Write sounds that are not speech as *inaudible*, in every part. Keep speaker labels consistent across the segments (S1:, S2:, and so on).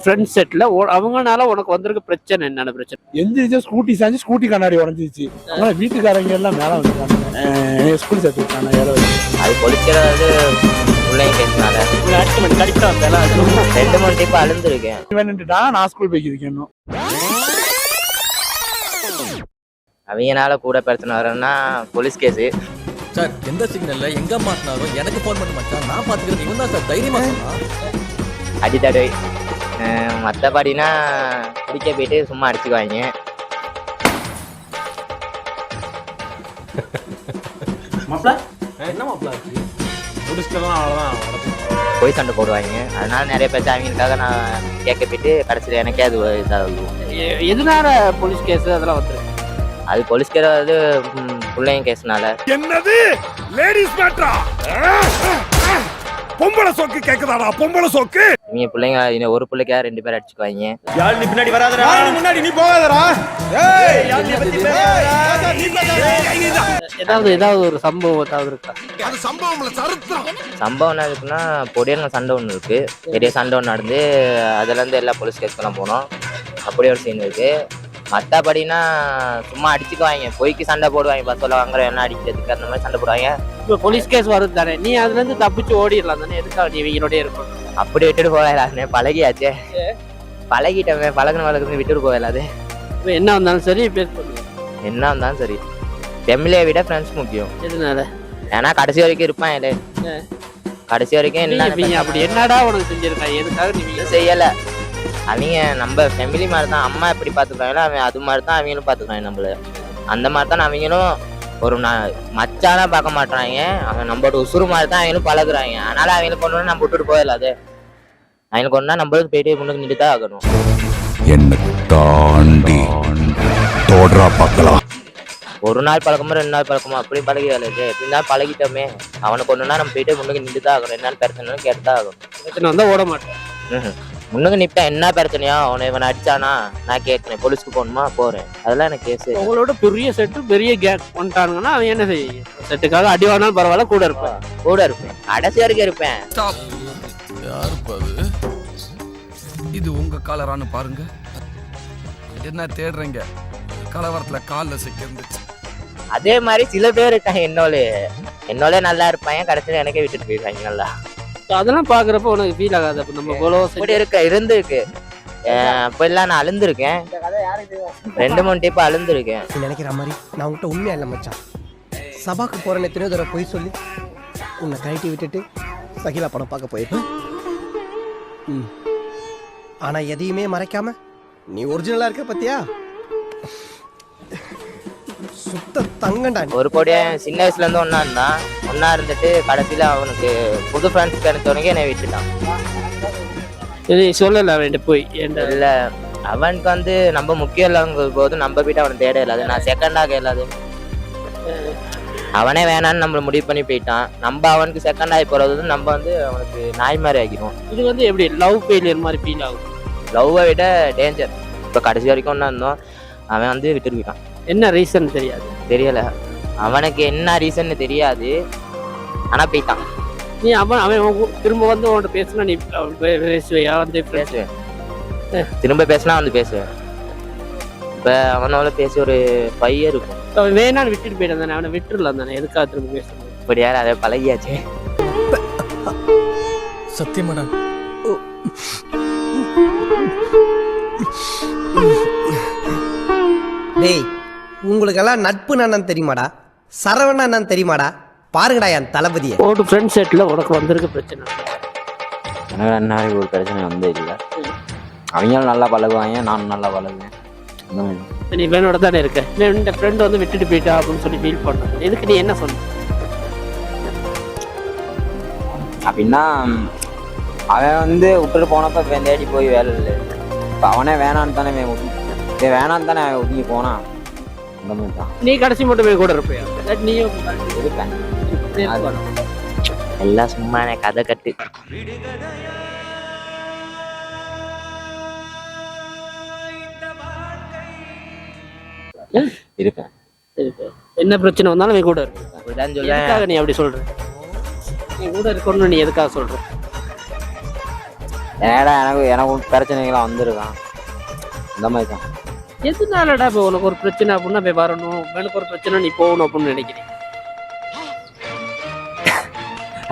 S1: Friend செட்ல அவங்கனால உனக்கு வந்திருக்க பிரச்சனை என்னென்ன பிரச்சனை?
S2: எந்திரிச்சு ஸ்கூட்டி சாஞ்சு ஸ்கூட்டி கண்ணாடி உடஞ்சிச்சு அதனால வீட்டுக்காரங்க எல்லாம் மேல வந்துட்டாங்க. ஸ்கூல் சேர்த்து விட்டாங்க வயசு.
S3: அது
S1: வந்தால *laughs*
S3: ரெண்டு மூணு டைப் அழுந்துருக்கேன்.
S2: வேணுன்ட்டுட்டா நான் ஸ்கூல் போய்க்கு இன்னும்
S3: அவங்கனால கூட பிரச்சனை வரேன்னா போலீஸ் கேஸு
S4: சார் எந்த சிக்னல்ல எங்க மாட்டினாலும் எனக்கு ஃபோன் பண்ண மச்சான் நான் பாத்துக்கிறேன் இவன் தான் சார் தைரியமா சொன்னா
S3: அடித்தடவை மற்றபடினா குடிக்க போயிட்டு சும்மா அடிச்சுக்குவாங்க.
S5: என்ன அவ்வளோதான்
S3: போய் சண்டை போடுவாங்க. அதனால நிறைய பேர் அவங்களுக்காக நான் கேட்க போயிட்டு கடைசியில் எனக்கே அது இதாகும்
S1: எ- எதனால போலீஸ் கேஸ் அதெல்லாம் வந்துருக்கு?
S3: அது போலீஸ் கேஸ் அது பிள்ளைங்க கேஸ்னால
S6: என்னது? லேடிஸ் மேட்ரா பொம்பளை சோக்கு கேக்குதாடா? பொம்பளை சோக்கு?
S3: இவங்க பிள்ளைங்க இன்னும் ஒரு பிள்ளைக்கா ரெண்டு பேர் அடிச்சுக்குவாங்க
S5: யாழ் நீ பின்னாடி வராதடா? முன்னாடி நீ போகாதடா.
S1: ஏதாவது ஏதாவது ஒரு சம்பவம் ஏதாவது இருக்கா?
S6: அது சம்பவம்ல சரித்திரம்.
S3: சம்பவம் என்ன இருக்குன்னா பொடியான சண்டை ஒன்று இருக்கு. பெரிய சண்டை ஒன்று நடந்து அதுலேருந்து எல்லா போலீஸ் கேஸ்க்கெல்லாம் போனோம். அப்படி ஒரு சீன் இருக்கு. மற்றபடினா சும்மா அடிச்சுக்குவாங்க. பொய்க்கு சண்டை போடுவாங்க பஸ்ஸில் வாங்குற என்ன அடிக்கிறதுக்கு அந்த மாதிரி சண்டை போடுவாங்க.
S1: இப்போ போலீஸ் கேஸ் வருது தானே? நீ அதுல இருந்து தப்பிச்சு ஓடிடலாம் தானே? எதுக்காக நீ இவங்களோடய இருக்கணும்
S3: அப்படி விட்டுட்டு போகலாமே பழகியாச்சே. பழகிட்டவன் பழகுன பழகுன்னு விட்டுட்டு போகலாது
S1: இப்போ என்ன வந்தாலும் சரி பண்ணுவேன்
S3: என்ன இருந்தாலும் சரி. ஃபெமிலியை விட ஃப்ரெண்ட்ஸ் முக்கியம்.
S1: எதனால?
S3: ஏன்னா கடைசி வரைக்கும் இருப்பான் இல்லை கடைசி வரைக்கும் என்ன
S1: அப்படி என்னடா உனக்கு செஞ்சிருக்காங்க எதுக்காக நீ இவங்க
S3: எதுவும் செய்யல. அவங்க நம்ம ஃபேமிலி மாதிரி தான் அம்மா எப்படி பார்த்துக்கிறாங்களோ அவன் அது மாதிரி தான் அவங்களும் பார்த்துக்கிறாங்க நம்மள. அந்த மாதிரி தான் அவங்களும் ஒரு ந- மச்சானா பார்க்க மாட்டாங்க அவன் நம்மளோட உசுறு மாதிரி தான் அவங்களும் பழகுறாங்க அதனால அவங்களுக்கு கொண்டு நம்ம விட்டுட்டு போயிடலாது அவங்களுக்கு ஒன்றா நம்மளுக்கு போயிட்டு முன்னுக்கு நின்று தான் ஆகணும்.
S6: என்ன தாண்டி தோடுறா பார்க்கலாம்.
S3: ஒரு நாள் பழக்கமோ ரெண்டு நாள் பழக்கமோ அப்படி பழகி வேலைது எப்படின்னா பழகிட்டோமே. அவனுக்கு ஒன்றுனா நம்ம போயிட்டு முன்னுக்கு நின்று தான் ஆகணும். என்னன்னு பிரச்சனைன்னு கேட்டு தான் ஆகணும்.
S1: பிரச்சனை வந்தா ஓட மாட்டேன்.
S3: முன்னுக்கு நிப்பேன். என்ன பிரச்சனையோ? அவனை இவனை அடிச்சானா? நான் கேட்கறேன். போலீஸ்க்கு போகணுமா? போறேன். அதெல்லாம் எனக்கு கேஸ்.
S1: உங்களோட பெரிய செட்டு பெரிய கேங் வந்துட்டானுங்கன்னா அவன் என்ன செய்ய செட்டுக்காக அடி வாங்கினாலும் பரவாயில்ல கூட இருப்பேன்.
S3: கூட இருப்பேன். கடைசி வரைக்கும் இருப்பேன்.
S7: இது உங்க காலரான்னு பாருங்க. என்ன தேடுறீங்க? கலவரத்துல கால்ல சிக்க இருந்துச்சு.
S3: அதே மாதிரி சில பேர் இருக்காங்க என்னோட. என்னோட நல்லா இருப்பாங்க கடைசியில் எனக்கே விட்டுட்டு போயிருக்காங்க நல்லா.
S1: அதெல்லாம் பாக்குறப்ப உனக்கு ஃபீல் ஆகாது. அப்ப நம்ம இவ்வளோ
S3: இப்படி இருக்க இருந்திருக்கு. இப்போ எல்லாம் நான் அழுந்திருக்கேன். ரெண்டு மூணு டைப் அழுந்திருக்கேன்.
S8: நினைக்கிற மாதிரி நான் உன்கிட்ட உண்மையா இல்லை மச்சான். சபாக்கு போறேன்னு எத்தனையோ தடவை போய் சொல்லி உன்னை கழட்டி விட்டுட்டு சகிலா படம் பார்க்க போயிருப்பேன் ம். ஆனா எதையுமே மறைக்காம நீ ஒரிஜினலா இருக்க பத்தியா? சுத்த தங்கண்டா.
S3: ஒரு பொடியன் சின்ன வயசுல இருந்து ஒன்னா இருந்தான் ஒன்னா இருந்துட்டு கடைசியில அவனுக்கு புது ஃப்ரெண்ட்ஸ் கிடைச்சவனுக்கு என்னை விட்டுட்டான்.
S1: நீ சொல்லல அவன்கிட்ட போய்
S3: இல்ல. அவனுக்கு வந்து நம்ம முக்கியம் இல்லைங்கிற போது நம்ம போயிட்டு அவனை தேட இல்லாது நான் செகண்டாக இல்லாது. அவனே வேணான்னு நம்மள முடிவு பண்ணி போயிட்டான். நம்ம அவனுக்கு செகண்ட் ஆகி போறது வந்து நம்ம வந்து அவனுக்கு நாய் மாதிரி ஆகிடும்
S1: இது வந்து எப்படி லவ் ஃபெயிலியர் மாதிரி ஃபீல் ஆகும்?
S3: லவ்வை விட டேஞ்சர் இப்போ கடைசி வரைக்கும் ஒன்றா இருந்தோம். அவன் வந்து விட்டுட்டு போயிட்டான்.
S1: என்ன ரீசன் தெரியாது.
S3: தெரியல. அவனுக்கு என்ன ரீசன்னு தெரியாது. ஆனா போயிட்டான்.
S1: நீ அவன் அவன் உன் திரும்ப வந்து உன்கிட்ட பேசினா நீ அவன் பே- பேசுவியா வந்து
S3: பேசுவேன் திரும்ப பேசினா வந்து பேசுவேன் இப்போ அவனோட பேசி ஒரு ஃபைவ் இயர் இருக்கும்.
S1: அவன் வேணான்னு விட்டுட்டு போயிட்டான் தானே அவனை விட்டுறலாம் தானே எதுக்காக திரும்ப பேசணும்
S3: இப்படி யாரும் அதை பழகியாச்சே?
S4: சத்தியமாடா
S8: டேய் உங்களுக்கெல்லாம் நட்பு என்னன்னு தெரியுமாடா? சரவணா என்னன்னு தெரியுமாடா? பாருங்கடா என் தளபதியை.
S1: ஒரு ஃப்ரெண்ட் செட்ல உனக்கு வந்திருக்க பிரச்சனை.
S3: எனக்கு என்ன ஒரு பிரச்சனை வந்து இல்லை. அவங்களும் நல்லா பழகுவாங்க நானும் நல்லா பழகுவேன். அந்த மாதிரி.
S1: நீ வேனோட தானே இருக்க? இந்த ஃப்ரெண்ட் வந்து விட்டுட்டு போயிட்டா அப்படின்னு சொல்லி ஃபீல் பண்ண எதுக்கு நீ என்ன சொன்ன?
S9: அப்படின்னா அவன் வந்து விட்டுட்டு போனப்ப தேடி போய் வேலை இல்லை. இப்போ அவனே வேணான்னு தானே வேணான்னு தானே அவன் ஒதுங்கி போனான். அந்த மாதிரி தான்
S1: நீ கடைசி மட்டும் போய் கூட இருப்பியா? நீயும்
S9: இருப்பேன்.
S1: இருக்க
S3: எல்லாம் சும்மா கதை கட்டு.
S9: இருப்பேன்.
S1: என்ன பிரச்சனை வந்தாலும் நீ கூட
S3: சொல்லுவேன்
S1: எதுக்காக நீ அப்படி சொல்ற? நீ கூட இருக்கணும்னு நீ எதுக்காக சொல்ற?
S9: ஏடா எனக்கு எனக்கு பிரச்சனைகளாம் வந்திருக்கான். இந்த மாதிரி தான்.
S1: எதுனாலடா இப்போ உனக்கு ஒரு பிரச்சனை அப்படின்னா போய் வரணும்? எனக்கு ஒரு பிரச்சனை நீ போகணும் அப்படின்னு நினைக்கிறேன்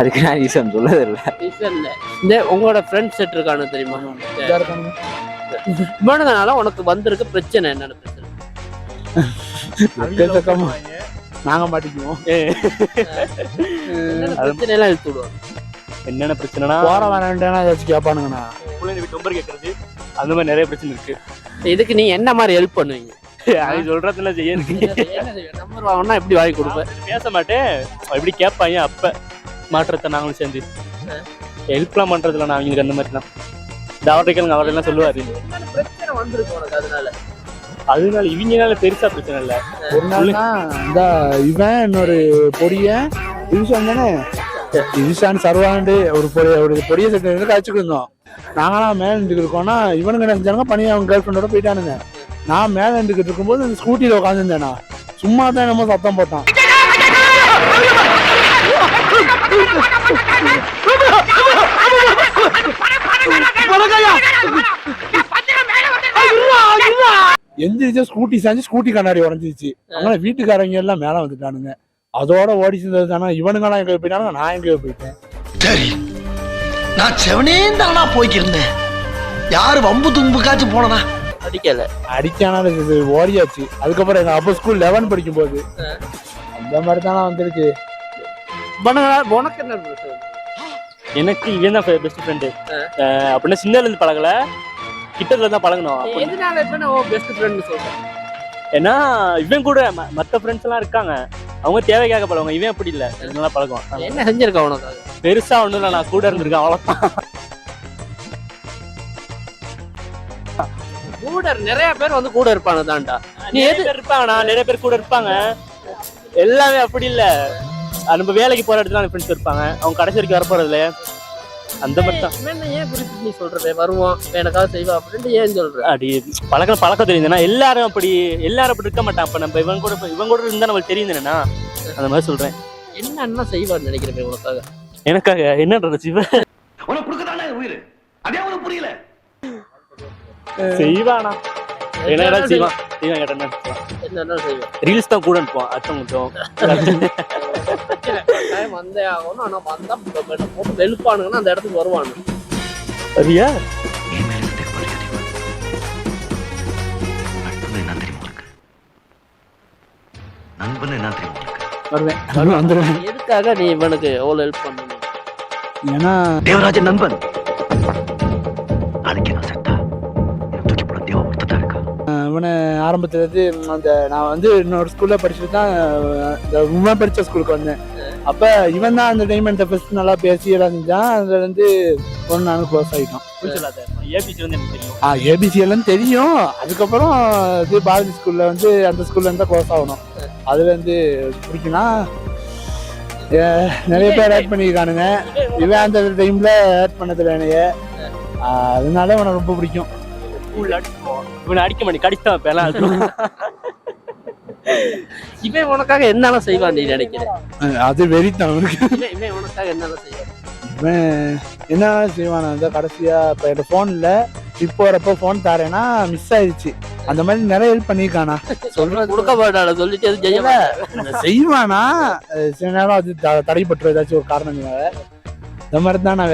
S9: அதுக்கு நான் ரீசன் சொல்லது இல்லை.
S1: ரீசன் இல்ல. இந்த உங்களோட ஃப்ரெண்ட் செட் இருக்கானு தெரியுமா. இவனதுனால உனக்கு வந்திருக்க பிரச்சனை என்னன்னு பிரச்சனை
S2: நாங்க மாட்டிக்குவோம்.
S1: பிரச்சனை எல்லாம் இழுத்து விடுவாங்க?
S5: என்னென்ன பிரச்சனைனா?
S2: போற வேணான்ட்டேனா ஏதாச்சும் கேட்பானுங்கண்ணா
S5: பிள்ளைங்க வீட்டு நம்பர் கேட்கறது அந்த மாதிரி நிறைய பிரச்சனை இருக்கு.
S1: இதுக்கு நீ என்ன மாதிரி ஹெல்ப் பண்ணுவீங்க?
S5: அது சொல்றதுல செய்ய
S1: நம்பர் வாங்கினா எப்படி வாங்கி கொடுப்பேன்
S5: பேச மாட்டேன். எப்படி கேட்பாங்க அப்ப? மாற்றத்தை நாங்களும் சேர்ந்து. ஹெல்ப்லாம் பண்றதுல நான் அவங்களுக்கு அந்த மாதிரி தான். இந்த அவர்கிட்ட கேளுங்க அவர் எல்லாம் சொல்லுவாரு
S1: பிரச்சனை வந்திருக்கு அதனால.
S5: அதனால இவங்கனால பெருசா பிரச்சனை இல்ல.
S2: ஒரு நாள் இந்த இவன் இன்னொரு பொடிய ஈசான் தானே ஈசான் சர்வாண்டு ஒரு பொடிய ஒரு பொடிய செட்டு இருந்து கழிச்சுட்டு இருந்தோம் நாங்களாம் மேல இருக்கோம்னா இவனுங்க என்ன செஞ்சாங்க பண்ணி அவன் கேர்ள் ஃப்ரெண்டோட போயிட்டானுங்க. நான் மேல இருக்கும்போது அந்த ஸ்கூட்டியில் உட்காந்துருந்தேனா சும்மா தான் என்னமோ சத்தம் போட்டான். எந்திரிச்சு ஸ்கூட்டி சாஞ்சு ஸ்கூட்டி கண்ணாடி உடஞ்சிருச்சு. அதனால வீட்டுக்காரங்க எல்லாம் மேல வந்துட்டானுங்க. அதோட ஓடி சேர்ந்தது தானே இவனுங்கெல்லாம் எங்க போயிட்டானுங்க நான் எங்க போயிட்டேன்.
S6: சரி. நான் செவனே தானா போய்க்கிருந்தேன். யாரு வம்பு தும்புக்காச்சும் போனனா?
S1: அடிக்கல.
S2: அடிக்கானாலும் இது ஓடியாச்சு. அதுக்கப்புறம் எங்க அப்பா ஸ்கூல் லெவன் படிக்கும் போது அந்த மாதிரி தானே வந்துருக்கு
S1: உனக்கு என்ன
S5: எனக்கு இவன் தான் பெஸ்ட் ஃப்ரெண்டு அப்படின்னா சின்னதுல இருந்து பழகல. கிட்டத்துல தான் பழகணும்.
S1: எதனால இப்ப நான் பெஸ்ட் ஃப்ரெண்ட் சொல்றேன்?
S5: ஏன்னா இவன் கூட ம- மத்த ஃப்ரெண்ட்ஸ் எல்லாம் இருக்காங்க. அவங்க தேவைக்காக பழகுவாங்க இவன் அப்படி இல்ல. நல்லா பழகுவான்.
S1: என்ன செஞ்சிருக்க உனக்கு?
S5: பெருசா ஒண்ணும் இல்ல. நான் கூட இருந்திருக்கேன். அவ்வளவுதான்.
S1: கூட நிறைய பேர் வந்து கூட இருப்பானு தான்டா. நீ எது
S5: இருப்பாங்கண்ணா நிறைய பேர் கூட இருப்பாங்க. எல்லாமே அப்படி இல்ல. நம்ம வேலைக்கு போற இடத்துல ஃப்ரெண்ட்ஸ் இருப்பாங்க. அவங்க கடைசி வரைக்கும் வர போறது இல்ல அந்த மாதிரி தான்.
S1: ஏன் குறிப்பிட்டு நீ சொல்ற வருவான் எனக்காக செய்வா அப்படின்ட்டு ஏன் சொல்ற?
S5: அப்படி பழக்கம் பழக்கம் தெரியுதுன்னா எல்லாரும் அப்படி எல்லாரும் அப்படி இருக்க மாட்டான். அப்ப நம்ம இவன் கூட இப்ப இவன் கூட இருந்தா நம்மளுக்கு தெரியுதுன்னா அந்த மாதிரி சொல்றேன்.
S1: என்ன என்ன செய்வான்னு நினைக்கிறேன் உனக்காக?
S5: எனக்காக? என்ன சிவன்
S6: உனக்கு கொடுக்கதானே உயிர்? அதே உனக்கு புரியல.
S5: செய்வானா? என்ன செய்வான்? செய்வான் கேட்டா
S1: என்னென்ன செய்வான்?
S5: ரீல்ஸ் தான் கூட அனுப்புவான் அச்சம் கொஞ்சம். *laughs*
S1: வந்தே ஆகணும். ஆனா வந்தா போட்டு வெளுப்பானுங்கன்னா அந்த இடத்துக்கு வருவானு.
S5: சரியா
S1: எதுக்காக நீ இவனுக்கு எவ்வளவு ஹெல்ப் பண்ணணும்?
S2: ஏன்னா
S6: தேவராஜன் நண்பன்.
S2: இவனை ஆரம்பத்துல இருந்து அந்த நான் வந்து இன்னொரு ஸ்கூல்ல படிச்சுட்டு தான் இந்த உமன் படிச்ச ஸ்கூலுக்கு வந்தேன். அப்ப இவன் தான் அந்த டைம் என்கிட்ட ஃபர்ஸ்ட் நல்லா பேசி எல்லாம் செஞ்சான் அதுல இருந்து ஒன்று நானும் க்ளோஸ் ஆகிட்டோம் ஆ ஏபிசி எல்லாம் தெரியும். அதுக்கப்புறம் இது பாரதி ஸ்கூல்ல வந்து அந்த ஸ்கூல்ல இருந்தா க்ளோஸ் ஆகணும். அதுல இருந்து பிடிக்கும்னா ஏ, நிறைய பேர் ஆட் பண்ணியிருக்கானுங்க இவன் அந்த டைம்ல ஆட் பண்ணதில்ல என்னைய. அதனால உனக்கு ரொம்ப பிடிக்கும்.
S5: இவனை அடிக்க மாட்டேன். கடித்தான் இப்ப எல்லாம் *laughs*
S1: இவன் உனக்காக என்னென்ன செய்வான் நீ நினைக்கிறேன்
S2: அது வெறித்தான் அவனுக்கு.
S1: இவன் உனக்காக என்னென்ன செய்வான்?
S2: இவன் என்ன செய்வானா அந்த கடைசியா இப்ப என் போன்ல இப்போ வரப்போ போன் தாரேன்னா மிஸ் ஆயிடுச்சு. அந்த மாதிரி நிறைய ஹெல்ப் பண்ணியிருக்கானா.
S1: சொல்றது கொடுக்க மாட்டான சொல்லிட்டு எதுவும் செய்ய மாட்டான்.
S2: செய்வானா. சில நேரம் அது த- தடைப்பட்டுரும். ஏதாச்சும் ஒரு காரணங்களால. இந்த மாதிரி தான் நான்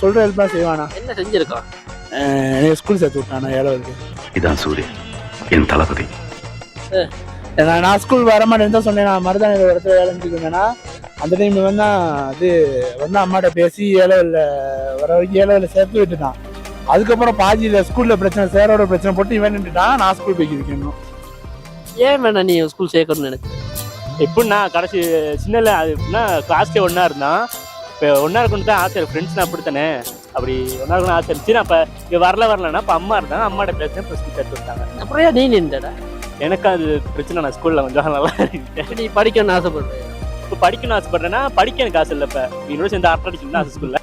S2: சொல்ற ஹெல்ப் தான் செய்வானா.
S1: என்ன செஞ்சிருக்கான்?
S2: ஸ்கூல் சேர்த்து விட்டானா ஏழாவது
S6: இதான் சூரியன் என் தளபதி.
S2: நான் நான் ஸ்கூல் வர மாட்டேன்னு தான் சொன்னேன். நான் மருதாணி ஒரு இடத்துல வேலை இருந்தேன்னா அந்த டைம் இவன் தான் அது வந்து அம்மாட்ட பேசி ஏழவில் வர வரைக்கும் ஏழவில் சேர்த்து விட்டுட்டான். அதுக்கப்புறம் பாதியில் ஸ்கூலில் பிரச்சனை சேரோட பிரச்சனை போட்டு இவன் நின்றுட்டான். நான் ஸ்கூல் போய்க்கு இருக்கணும்
S1: ஏன் வேணா நீ ஸ்கூல் சேர்க்கணும்னு நினைச்சேன்
S5: எப்படின்னா கடைசி சின்னல அது எப்படின்னா கிளாஸ்ல ஒண்ணா இருந்தான். இப்போ ஒண்ணா இருக்கணும் தான் ஆசை. ஃப்ரெண்ட்ஸ் நான் அப்படித்தானே? அப்படி ஒண்ணா இருக்கணும் ஆசை இருந்துச்சு நான் இப்போ இங்கே வரல வரலன்னா இப்போ அம்மா இருந்தாங்க அம்மாட்ட பேசுறேன் ப்ளஸ் சேர்த்து விட்டாங்க
S1: அப்புறம் ஏன் நீ நின்றடா
S5: எனக்கு அது பிரச்சனை நான் ஸ்கூல்ல கொஞ்சம் நல்லா இருக்கேன்
S1: நீ படிக்கணும்னு ஆசைப்படுறேன்
S5: இப்போ படிக்கணும்னு ஆசைப்படுறேன்னா படிக்க எனக்கு ஆசை இல்லை இப்போ. என்னோட சேர்ந்து அரட்டை அடிக்கணும் ஆசை ஸ்கூல்ல